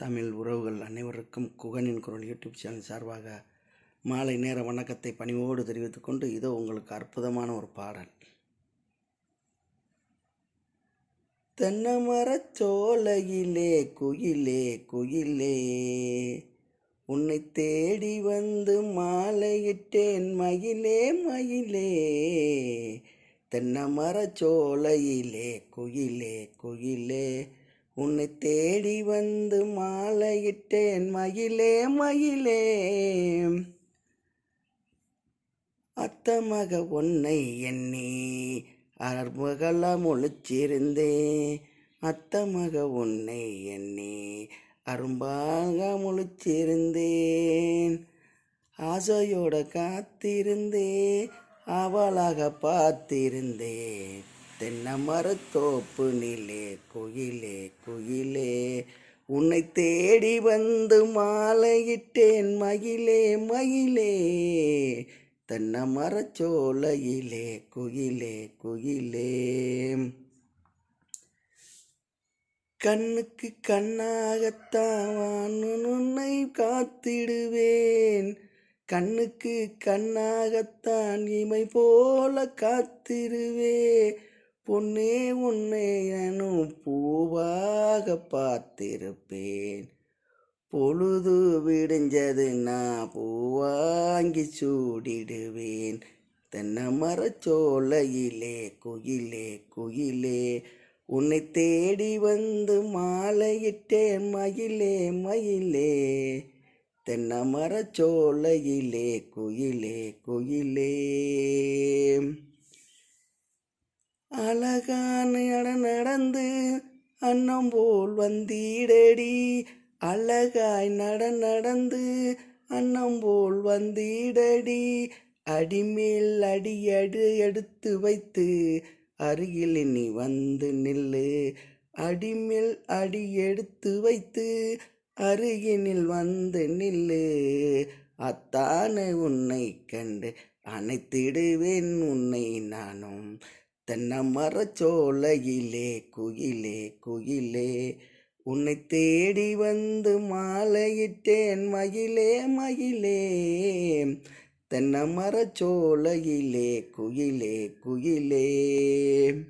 தமிழ் உறவுகள் அனைவருக்கும் குகனின் குரல் யூடியூப் சேனல் சார்பாக மாலை நேர வணக்கத்தை பணிவோடு தெரிவித்துக் கொண்டு இதோ உங்களுக்கு அற்புதமான ஒரு பாடல். தென்னமரச் சோலையிலே குயிலே குயிலே உன்னை தேடி வந்து மாலையிட்டேன் மயிலே மயிலே. தென்னமரச் சோலையிலே குயிலே குயிலே உன்னை தேடி வந்து மாலையிட்டேன் மயிலே மயிலே. அத்தமக உன்னை எண்ணி அருமகளாம் முழிச்சிருந்தேன். அத்தமக உன்னை எண்ணி அரும்பாக முழிச்சிருந்தேன். ஆசையோட காத்திருந்தேன் அவளாக பார்த்திருந்தேன். தென்னை மரத்தோப்பு நிலே குயிலே குயிலே. உன்னை தேடி வந்து மாலையிட்டேன் மயிலே மயிலே தென்னை மரச்சோலையிலே குயிலே குயிலே. கண்ணுக்கு கண்ணாகத்தான் உன்னை காத்திடுவேன். கண்ணுக்கு கண்ணாகத்தான் இமை போல காத்திருவே. பொன்னே உன்னை பூவாக பார்த்திருப்பேன். பொழுது விடிஞ்சது நான் பூவாங்கி சூடிடுவேன். தென்னை மரச்சோலையிலே குயிலே குயிலே உன்னை தேடி வந்து மாலையிட்டேன் மயிலே மயிலே. தென்னை மரச்சோலையிலே குயிலே குயிலே. அழகான நடந்து அன்னம் போல் வந்தீடடி. அழகாய் நட நடந்து அன்னம் போல் வந்தீடடி. அடிமேல் அடி அடு எடுத்து வைத்து அருகில் நீ வந்து நில்லு. அடிமேல் அடி எடுத்து வைத்து அருகினில் வந்து நில்லு. அத்தான உன்னை கண்டு அணைத்திடுவேன் உன்னை நானும். தென்னை மரச்சோலையிலே குயிலே குயிலே உன்னை தேடி வந்து மாலையிட்டேன் மயிலே மயிலே. தென்னை மரச்சோலையிலே குயிலே குயிலே.